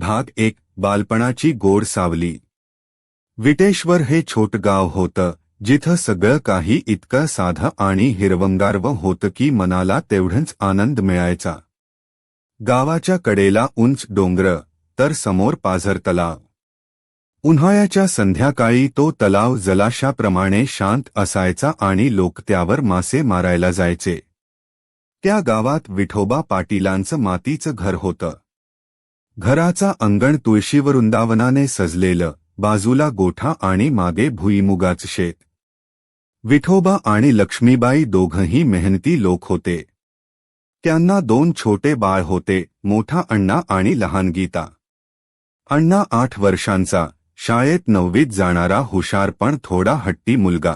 भाग एक बालपणाची गोड सावली. विटेश्वर हे छोट गाव होतं जिथं सगळं काही इतकं साधं आणि हिरवंगारव होतं की मनाला तेवढंच आनंद मिळायचा. गावाच्या कडेला उंच डोंगर तर समोर पाझर तलाव. उन्हाळ्याच्या संध्याकाळी तो तलाव जलाशाप्रमाणे शांत असायचा आणि लोक त्यावर मासे मारायला जायचे. त्या गावात विठोबा पाटीलांचं मातीचं घर होतं. घराचा अंगण तुळशी वृंदावनाने सजलेलं बाजूला गोठा आणि मागे भुईमुगाच शेत. विठोबा आणि लक्ष्मीबाई दोघंही मेहनती लोक होते. त्यांना दोन छोटे बाळ होते मोठा अण्णा आणि लहान गीता. अण्णा आठ वर्षांचा शाळेत नववीत जाणारा हुशार पण थोडा हट्टी मुलगा.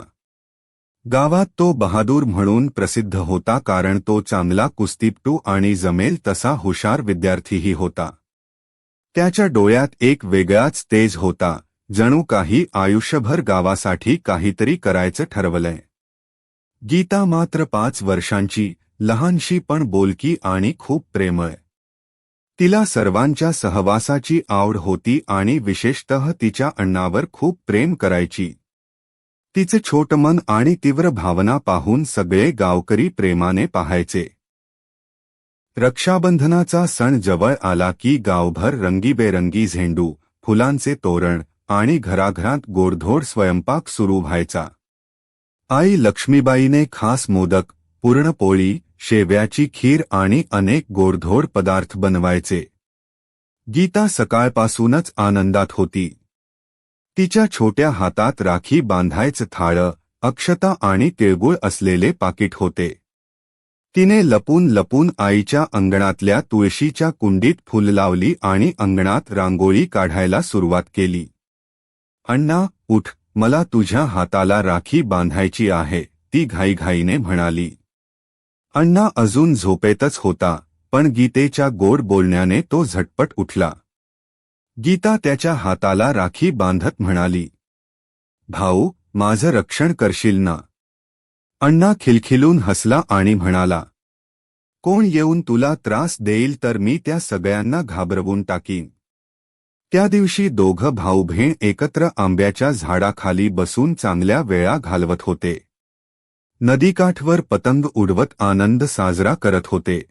गावात तो बहादूर म्हणून प्रसिद्ध होता कारण तो चांगला कुस्तीपटू आणि जमेल तसा हुशार विद्यार्थीही होता. त्याच्या डोळ्यात एक वेगळाच तेज होता जणू काही आयुष्यभर गावासाठी काहीतरी करायचं ठरवलंय. गीता मात्र पाच वर्षांची लहानशी पण बोलकी आणि खूप प्रेमळ. तिला सर्वांच्या सहवासाची आवड होती आणि विशेषतः तिच्या अण्णावर खूप प्रेम करायची. तिचे छोट मन आणि तीव्र भावना पाहून सगळे गावकरी प्रेमाने पाहायचे. रक्षाबंधनाचा सण जवळ आला की गावभर रंगीबेरंगी झेंडू फुलांचे तोरण आणि घराघरात गोडधोड स्वयंपाक सुरू व्हायचा. आई लक्ष्मीबाईने खास मोदक पूर्णपोळी शेव्याची खीर आणि अनेक गोडधोड पदार्थ बनवायचे. गीता सकाळपासूनच आनंदात होती. तिच्या छोट्या हातात राखी बांधायचं थाळं अक्षता आणि तिळगुळ असलेले पाकिट होते. तिने लपून लपून आईच्या अंगणातल्या तुळशीच्या कुंडीत फुल लावली आणि अंगणात रांगोळी काढायला सुरुवात केली. अण्णा उठ मला तुझ्या हाताला राखी बांधायची आहे ती घाईघाईने म्हणाली. अण्णा अजून झोपेतच होता पण गीतेच्या गोड बोलण्याने तो झटपट उठला. गीता त्याच्या हाताला राखी बांधत म्हणाली भाऊ माझं रक्षण करशील ना? अण्णा खिलखिलून हसला आणि म्हणाला कोण येऊन तुला त्रास देईल तर मी त्या सगळ्यांना घाबरवून टाकीन. त्या दिवशी दोघं भाऊ बहीण एकत्र आंब्याच्या झाडाखाली बसून चांगल्या वेळा घालवत होते. नदीकाठवर पतंग उडवत आनंद साजरा करत होते.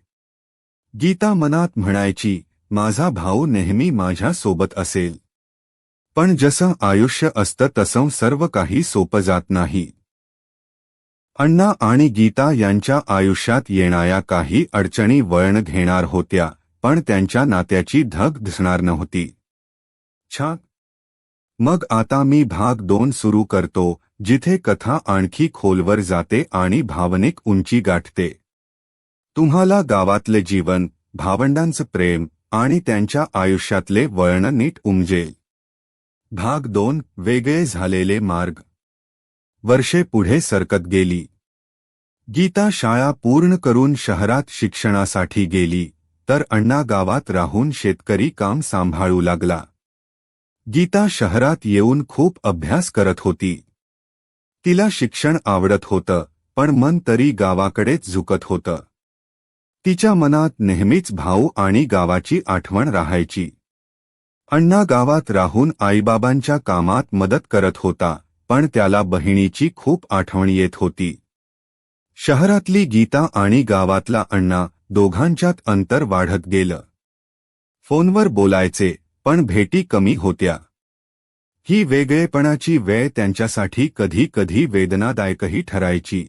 गीता मनात म्हणायची माझा भाऊ नेहमी माझ्या सोबत असेल. पण जसं आयुष्य असतं तसं सर्व काही सोपं जात नाही. अण्णा आणि गीता यांच्या आयुष्यात येणाऱ्या काही अडचणी वळण घेणार होत्या पण त्यांच्या नात्याची धग दिसणार नव्हती. छा. मग आता मी भाग दोन सुरू करतो जिथे कथा आणखी खोलवर जाते आणि भावनिक उंची गाठते. तुम्हाला गावातले जीवन भावंडांचं प्रेम आणि त्यांच्या आयुष्यातले वळण नीट उमजेल. भाग दोन वेगळे झालेले मार्ग. वर्षे पुढे सरकत गेली. गीता शाळा पूर्ण करून शहरात शिक्षणासाठी गेली तर अण्णा गावात राहून शेतकरी काम सांभाळू लागला. गीता शहरात येऊन खूप अभ्यास करत होती. तिला शिक्षण आवडत होतं पण मन तरी गावाकडेच झुकत होतं. तिच्या मनात नेहमीच भाऊ आणि गावाची आठवण राहायची. अण्णा गावात राहून आईबाबांच्या कामात मदत करत होता. पण त्याला बहिणीची खूप आठवण येत होती. शहरातली गीता आणि गावातला अण्णा दोघांच्यात अंतर वाढत गेलं. फोनवर बोलायचे पण भेटी कमी होत्या. ही वेगळेपणाची वेळ त्यांच्यासाठी कधी कधी वेदनादायकही ठरायची.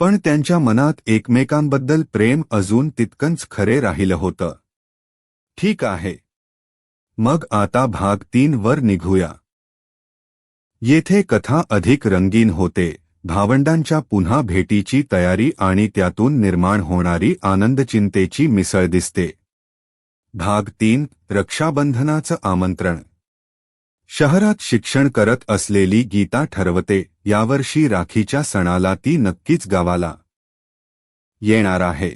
पण त्यांच्या मनात एकमेकांबद्दल प्रेम अजून तितकंच खरे राहिलं होतं. ठीक आहे. मग आता भाग तीन वर निघूया. येथे कथा अधिक रंगीन होते. भावंडांच्या पुन्हा भेटीची तयारी आणि त्यातून निर्माण होणारी आनंदचिंतेची मिसळ दिसते. भाग तीन रक्षाबंधनाचं आमंत्रण. शहरात शिक्षण करत असलेली गीता ठरवते यावर्षी राखीच्या सणाला ती नक्कीच गावाला येणार आहे.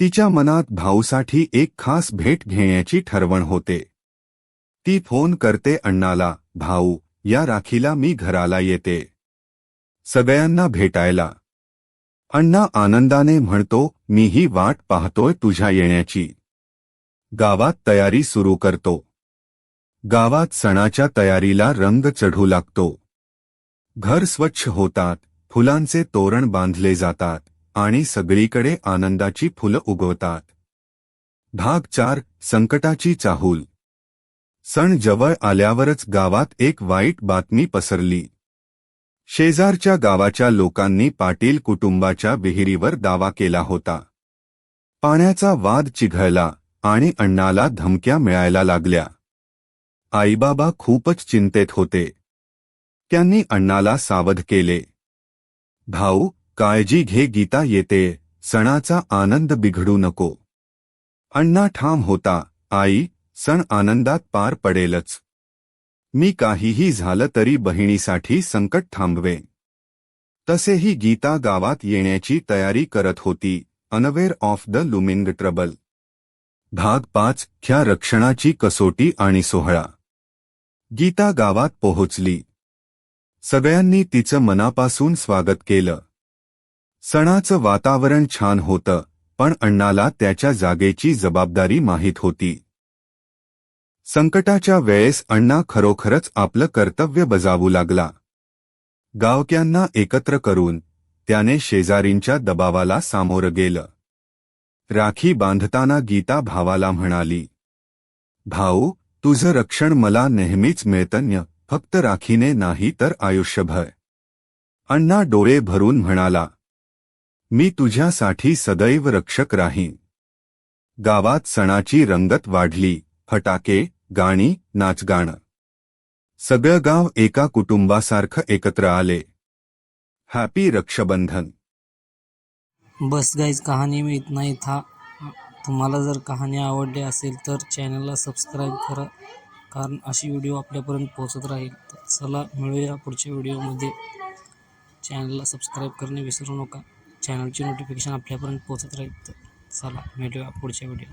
तिच्या मनात भाऊसाठी एक खास भेट घेण्याची ठरवण होते. ती फोन करते अण्णाला भाऊ या राखीला मी घराला येते. सगळ्यांना भेटायला. अण्णा आनंदाने म्हणतो मीही वाट पाहतोय तुझ्या येण्याची. गावात तयारी सुरू करतो. गावात सणाच्या तयारीला रंग चढू लागतो. घर स्वच्छ होतात फुलांचे तोरण बांधले जातात आणि सगळीकडे आनंदाची फुलं उगवतात. भाग चार संकटाची चाहूल. सण जवळ आल्यावरच गावात एक वाईट बातमी पसरली. शेजारच्या गावाच्या लोकांनी पाटील कुटुंबाच्या विहिरीवर दावा केला होता. पाण्याचा वाद चिघळला आणि अण्णाला धमक्या मिळायला लागल्या. आईबाबा खूपच चिंतेत होते. त्यांनी अण्णाला सावध केले. भाऊ काळजी घे गीता येते सणाचा आनंद बिघडू नको. अण्णा ठाम होता. आई सण आनंदात पार पडेलच. मी काहीही झालं तरी बहिणीसाठी संकट थांबवे. तसेही गीता गावात येण्याची तयारी करत होती unaware of the looming trouble. भाग पाच ख्या रक्षणाची कसोटी आणि सोहळा. गीता गावात पोहोचली. सगळ्यांनी तिचं मनापासून स्वागत केलं. सणाचं वातावरण छान होतं पण अण्णाला त्याच्या जागेची जबाबदारी माहीत होती. संकटाच्या वेळेस अण्णा खरोखरच आपलं कर्तव्य बजावू लागला. गावक्यांना एकत्र करून त्याने शेजारींच्या दबावाला सामोरं गेलं. राखी बांधताना गीता भावाला म्हणाली भाऊ तुझं रक्षण मला नेहमीच मिळतन्य फक्त राखीने नाही तर आयुष्यभर. अण्णा डोळे भरून म्हणाला मी तुझ्यासाठी सदैव रक्षक राहीन. गावात सणाची रंगत वाढली फटाके गाणी नाचगाणं सगळं गाव एका कुटुंबासारखं एकत्र आले. हॅपी रक्षाबंधन. बस गाईज कहाणी मी इतना ही था तुम्हाला जर कहाणी आवडली असेल तर चॅनलला सबस्क्राईब करा. कारण अशी व्हिडिओ आपल्यापर्यंत पोहोचत राहील. तर चला मिळूया पुढच्या व्हिडिओमध्ये चॅनलला सबस्क्राईब करणे विसरू नका. चॅनलची नोटिफिकेशन आपल्यापर्यंत पोहोचत राहील. तर चला मिळूया पुढच्या व्हिडिओ